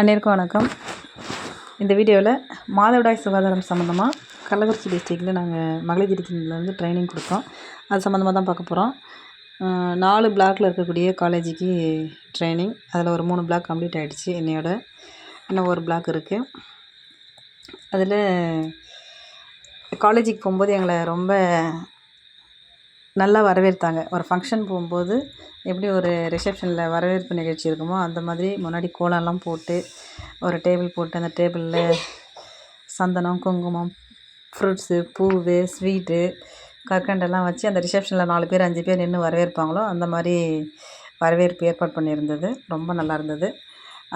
அனைவருக்கும் வணக்கம். இந்த வீடியோவில் மாதவிடாய் சுகாதாரம் சம்மந்தமாக கள்ளக்குறிச்சி டிஸ்ட்ரிக்டில் நாங்கள் மகளிர் திருச்சிலேருந்து ட்ரைனிங் கொடுத்தோம். அது சம்மந்தமாக தான் பார்க்க போகிறோம் நாலு பிளாக்கில் இருக்கக்கூடிய காலேஜுக்கு ட்ரைனிங் அதில் ஒரு மூணு பிளாக் கம்ப்ளீட் ஆகிடுச்சு என்னையோட இன்னும் ஒரு பிளாக் இருக்குது அதில் காலேஜுக்கு போகும்போது எங்களை ரொம்ப நல்லா வரவேற்றாங்க. ஒரு ஃபங்க்ஷன் போகும்போது எப்படி ஒரு ரிசப்ஷனில் வரவேற்பு நிகழ்ச்சி இருக்குமோ அந்த மாதிரி முன்னாடி கோலம்லாம் போட்டு ஒரு டேபிள் போட்டு அந்த டேபிளில் சந்தனம் குங்குமம் ஃப்ரூட்ஸு பூவு ஸ்வீட்டு கற்கண்டெல்லாம் வச்சு அந்த ரிசப்ஷனில் நாலு பேர் அஞ்சு பேர் நின்று வரவேற்பாங்களோ அந்த மாதிரி வரவேற்பு ஏற்பாடு பண்ணியிருந்தது. ரொம்ப நல்லா இருந்தது.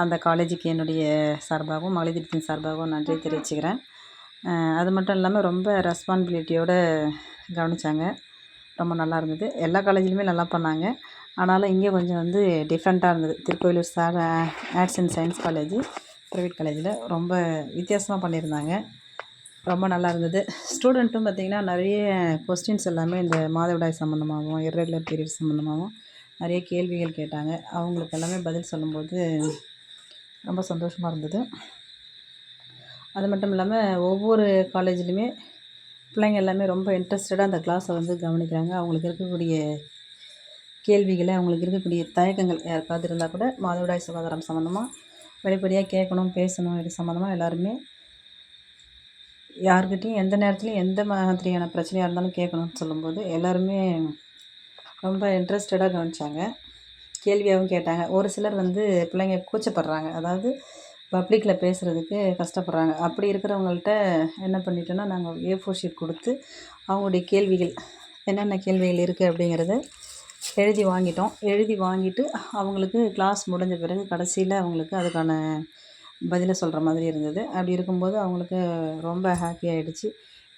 அந்த காலேஜுக்கு என்னுடைய சார்பாகவும் மகளிர் திட்டத்தின் சார்பாகவும் நன்றி தெரிவிச்சுக்கிறேன். அது மட்டும் இல்லாமல் ரொம்ப ரெஸ்பான்சிபிலிட்டியோடு கவனித்தாங்க ரொம்ப நல்லா இருந்தது. எல்லா காலேஜ்லேயுமே நல்லா பண்ணாங்க. ஆனாலும் இங்கே கொஞ்சம் வந்து டிஃப்ரெண்ட்டாக இருந்தது. Thirukoilur sir arts and science college private காலேஜில் ரொம்ப வித்தியாசமாக பண்ணியிருந்தாங்க. ரொம்ப நல்லா இருந்தது. ஸ்டூடெண்ட்டும் பார்த்திங்கன்னா நிறைய கொஸ்டின்ஸ் எல்லாமே இந்த மாதவிடாய் சம்மந்தமாகவும் இர்ரெகுலர் பீரியட் சம்மந்தமாகவும் நிறைய கேள்விகள் கேட்டாங்க. அவங்களுக்கு எல்லாமே பதில் சொல்லும்போது ரொம்ப சந்தோஷமாக இருந்தது. அது மட்டும் இல்லாமல் ஒவ்வொரு காலேஜ்லேயுமே பிள்ளைங்க எல்லாமே ரொம்ப இன்ட்ரெஸ்டடாக அந்த கிளாஸை வந்து கவனிக்கிறாங்க. அவங்களுக்கு இருக்கக்கூடிய கேள்விகளை அவங்களுக்கு இருக்கக்கூடிய தயக்கங்கள் யாருக்காவது இருந்தால் கூட மாதவிடாய் சுகாதாரம் சம்மந்தமாக வெளிப்படையாக கேட்கணும் பேசணும் இது சம்மந்தமாக எல்லாருமே யார்கிட்டையும் எந்த நேரத்துலையும் எந்த மாதிரியான பிரச்சனையாக இருந்தாலும் கேட்கணும்னு சொல்லும்போது எல்லாருமே ரொம்ப இன்ட்ரெஸ்டடாக கவனித்தாங்க கேள்வியாகவும் கேட்டாங்க. ஒரு சிலர் வந்து பிள்ளைங்க கூச்சப்படுறாங்க. அதாவது பப்ளிக்கில் பேசுகிறதுக்கு கஷ்டப்படுறாங்க. அப்படி இருக்கிறவங்கள்ட்ட என்ன பண்ணிட்டோன்னா நாங்கள் ஏ ஃபோர் ஷீட் கொடுத்து அவங்களுடைய கேள்விகள் என்னென்ன கேள்விகள் இருக்குது அப்படிங்கிறத எழுதி வாங்கிட்டோம். எழுதி வாங்கிட்டு அவங்களுக்கு கிளாஸ் முடிஞ்ச பிறகு கடைசியில் அவங்களுக்கு அதுக்கான பதிலை சொல்கிற மாதிரி இருந்தது. அப்படி இருக்கும்போது அவங்களுக்கு ரொம்ப ஹாப்பி ஆகிடுச்சு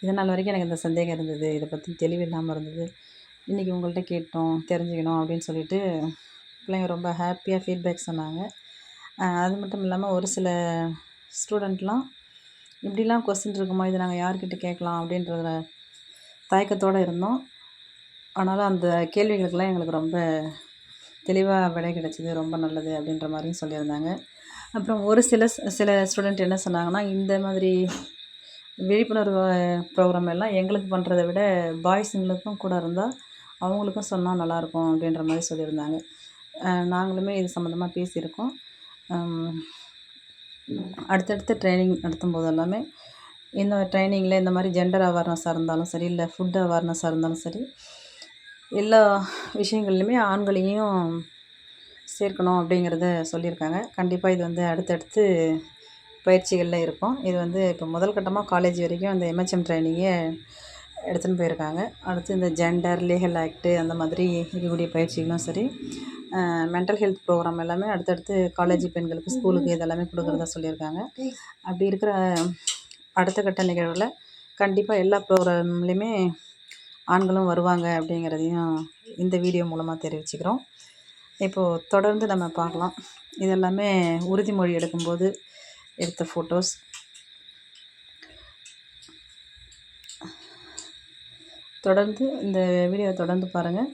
இதனால் வரைக்கும் எனக்கு இந்த சந்தேகம் இருந்தது. இதை பற்றி தெளிவு இல்லாமல் இருந்தது. இன்றைக்கி உங்கள்கிட்ட கேட்டோம் தெரிஞ்சுக்கணும் அப்படின்னு சொல்லிட்டு பிள்ளைங்க ரொம்ப ஹாப்பியாக ஃபீட்பேக் சொன்னாங்க. அது மட்டும் இல்லாமல் ஒரு சில ஸ்டூடெண்ட்லாம் இப்படிலாம் கொஸ்டின் இருக்குமா? இதை நாங்கள் யார்கிட்ட கேட்கலாம்? அப்படின்றத தயக்கத்தோடு இருந்தோம். ஆனாலும் அந்த கேள்விகளுக்கெல்லாம் எங்களுக்கு ரொம்ப தெளிவாக விடை கிடைச்சிது. ரொம்ப நல்லது அப்படின்ற மாதிரியும் சொல்லியிருந்தாங்க. அப்புறம் ஒரு சில சில ஸ்டூடெண்ட் என்ன சொன்னாங்கன்னா இந்த மாதிரி விழிப்புணர்வு ப்ரோக்ராம் எல்லாம் எங்களுக்கு பண்ணுறத விட பாய்ஸுங்களுக்கும் கூட இருந்தால் அவங்களுக்கும் சொன்னால் நல்லாயிருக்கும் அப்படின்ற மாதிரி சொல்லியிருந்தாங்க. நாங்களுமே இது சம்மந்தமாக பேசியிருக்கோம். அடுத்தடுத்து ட்ரைனிங் நடத்தும் போது எல்லாமே இந்த ட்ரைனிங்கில் இந்த மாதிரி ஜெண்டர் அவேர்னஸாக இருந்தாலும் சரி இல்லை ஃபுட் அவேர்னஸாக இருந்தாலும் சரி எல்லா விஷயங்கள்லையுமே ஆண்களையும் சேர்க்கணும் அப்படிங்கிறத சொல்லியிருக்காங்க. கண்டிப்பாக இது வந்து அடுத்தடுத்து பயிற்சிகளில் இருக்கும். இது வந்து இப்போ முதல் கட்டமாக காலேஜ் வரைக்கும் அந்த எம்ஹெச்எம் ட்ரைனிங்கே எடுத்துன்னு போயிருக்காங்க. அடுத்து இந்த ஜெண்டர் லீகல் ஆக்ட்டு அந்த மாதிரி இருக்கக்கூடிய பயிற்சிகளும் சரி மென்டல் ஹெல்த் ப்ரோக்ராம் எல்லாமே அடுத்தடுத்து காலேஜ் பெண்களுக்கு ஸ்கூலுக்கு இதெல்லாமே கொடுக்குறதா சொல்லியிருக்காங்க. அப்படி இருக்கிற அடுத்த கட்ட நிகழ்வில் கண்டிப்பாக எல்லா ப்ரோக்ராம்லேயுமே ஆண்களும் வருவாங்க அப்படிங்கிறதையும் இந்த வீடியோ மூலமாக தெரிவிச்சுக்கிறோம். இப்போது தொடர்ந்து நம்ம பார்க்கலாம். இதெல்லாமே உறுதிமொழி எடுக்கும்போது எடுத்த ஃபோட்டோஸ் தொடர்ந்து இந்த வீடியோவை தொடர்ந்து பாருங்கள்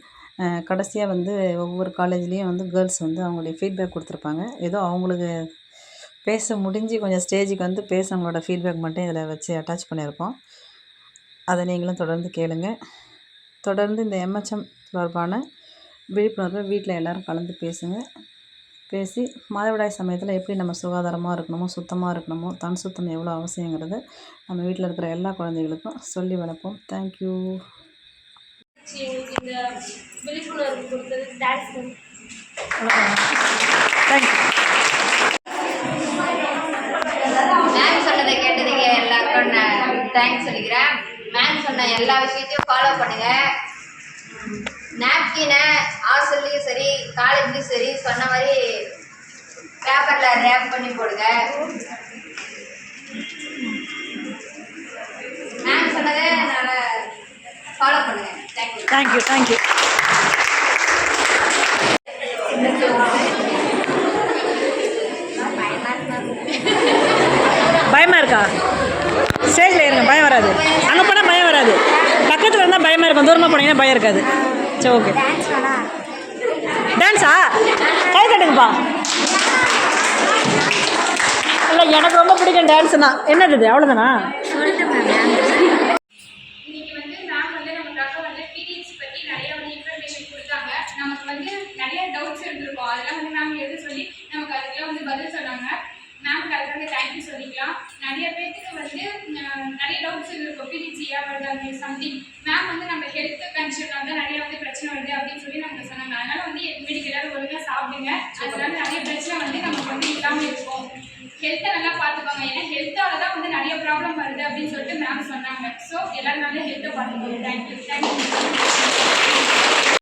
கடைசியாக வந்து ஒவ்வொரு காலேஜ்லேயும் வந்து கேர்ள்ஸ் வந்து அவங்களுடைய ஃபீட்பேக் கொடுத்துருப்பாங்க. ஏதோ அவங்களுக்கு பேச முடிஞ்சு கொஞ்சம் ஸ்டேஜுக்கு வந்து பேசுகிறவங்களோட ஃபீட்பேக் மட்டும் இதில் வச்சு அட்டாச் பண்ணியிருப்போம். அதை நீங்களும் தொடர்ந்து கேளுங்க. தொடர்ந்து இந்த எம்ஹெச்எம் தொடர்பான விழிப்புணர்வை வீட்டில் எல்லோரும் கலந்து பேசுங்க. பேசி மாதவிடாய் சமயத்தில் எப்படி நம்ம சுகாதாரமாக இருக்கணுமோ சுத்தமாக இருக்கணுமோ தன் சுத்தம் எவ்வளோ அவசியங்கிறத நம்ம வீட்டில் இருக்கிற எல்லா குழந்தைகளுக்கும் சொல்லி வளர்ப்போம். தேங்க்யூ எங்களுக்கு இந்த விழிப்புணர்வு தேங்க்ஸ் மேம் சொன்னதை கேட்டதுக்கு எல்லாருக்கும் நான் தேங்க்ஸ் சொல்லிக்கிறேன். மேம் சொன்ன எல்லா விஷயத்தையும் ஃபாலோ பண்ணுங்க. நாப்கினை ஹாஸ்டல்லையும் சரி காலேஜ்லேயும் சரி சொன்ன மாதிரி பேப்பரில் ரேப் பண்ணி போடுங்க. மேம் சொன்னதை நான் ஃபாலோ பண்ணுங்க. தேங்க்யூ தேங்க்யூ தேங்க்யூ பயமாக இருக்கா? ஸ்டேஜில் இருங்க பயம் வராது. அங்கே போனால் பயம் வராது. பக்கத்தில் இருந்தால் பயமாக இருக்கும். தூரமாக போனீங்கன்னா பயம் இருக்காது. சரி ஓகே டான்ஸா கை கட்டுங்கப்பா. எனக்கு ரொம்ப பிடிக்கும் டான்ஸ்னா என்னது அவ்வளோதானா இன்னைக்கு வந்து மேம் வந்து நமக்காக வந்து பீரியட்ஸ் பற்றி நிறைய வந்து இன்ஃபர்மேஷன் கொடுத்தாங்க நமக்கு வந்து நிறைய டவுட்ஸ் இருந்திருக்கும் அதெல்லாம் வந்து மேம் எழுத சொல்லி நமக்கு அதுக்கெல்லாம் வந்து பதில் சொன்னாங்க வந்து தேங்க்யூ சொல்லிக்கலாம். நிறைய பேர்த்துக்கு வந்து நிறைய டவுட்ஸ் இருக்கும் பீரியட்ஸ் ஏன் வருது அந்த சம்திங் மேம் வந்து நம்ம ஹெல்த் கன்சர்ன் வந்து நிறைய வந்து பிரச்சனை வருது அப்படின்னு சொல்லி நமக்கு சொன்னாங்க. அதனால வந்து மெடிக்கலாக ஒழுங்காக சாப்பிடுங்க. அதனால நிறைய பிரச்சனை வந்து நமக்கு வந்து இல்லாமல் இருக்கும் ஹெல்த்தை நல்லா பார்த்துக்கோங்க. ஏன்னா ஹெல்த்தால தான் வந்து நிறைய ப்ராப்ளம் வருது அப்படின்னு சொல்லிட்டு மேம் சொன்னாங்க. ஸோ எல்லாரும் நல்லா ஹெல்த்தை பார்த்துக்கோங்க. Thank you thank you